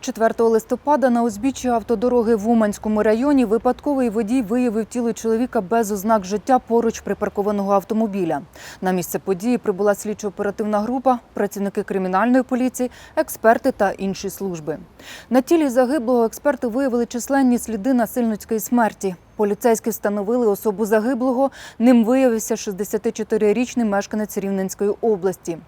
4 листопада на узбіччі автодороги в Уманському районі випадковий водій виявив тіло чоловіка без ознак життя поруч припаркованого автомобіля. На місце події прибула слідчо-оперативна група, працівники кримінальної поліції, експерти та інші служби. На тілі загиблого експерти виявили численні сліди насильницької смерті. Поліцейські встановили особу загиблого. Ним виявився 64-річний мешканець Рівненської області.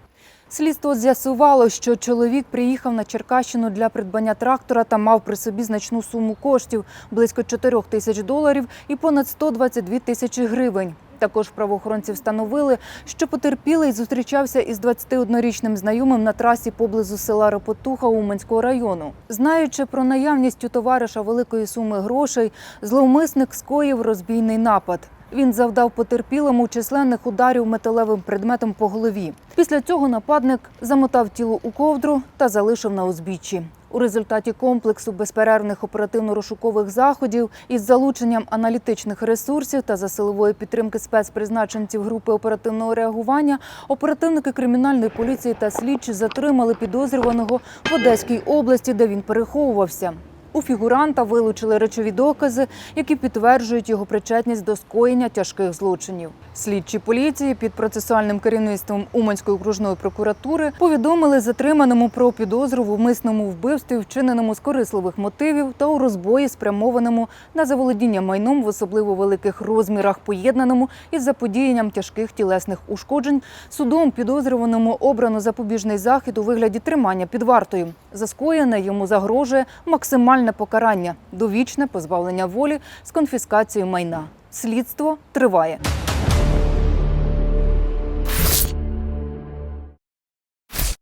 Слідство з'ясувало, що чоловік приїхав на Черкащину для придбання трактора та мав при собі значну суму коштів близько 4 тисяч доларів і понад 122 тисячі гривень. Також правоохоронці встановили, що потерпілий зустрічався із 21-річним знайомим на трасі поблизу села Ропотуха Уманського району. Знаючи про наявність у товариша великої суми грошей, зловмисник скоїв розбійний напад. Він завдав потерпілому численних ударів металевим предметом по голові. Після цього нападник замотав тіло у ковдру та залишив на узбіччі. У результаті комплексу безперервних оперативно-розшукових заходів із залученням аналітичних ресурсів та за силової підтримки спецпризначенців групи оперативного реагування оперативники кримінальної поліції та слідчі затримали підозрюваного в Одеській області, де він переховувався. У фігуранта вилучили речові докази, які підтверджують його причетність до скоєння тяжких злочинів. Слідчі поліції під процесуальним керівництвом Уманської окружної прокуратури повідомили затриманому про підозру в умисному вбивстві, вчиненому з корисливих мотивів та у розбої, спрямованому на заволодіння майном в особливо великих розмірах, поєднаному із заподіянням тяжких тілесних ушкоджень. Судом підозрюваному обрано запобіжний захід у вигляді тримання під вартою. За скоєне йому загрожує максимальне покарання довічне позбавлення волі з конфіскацією майна. Слідство триває.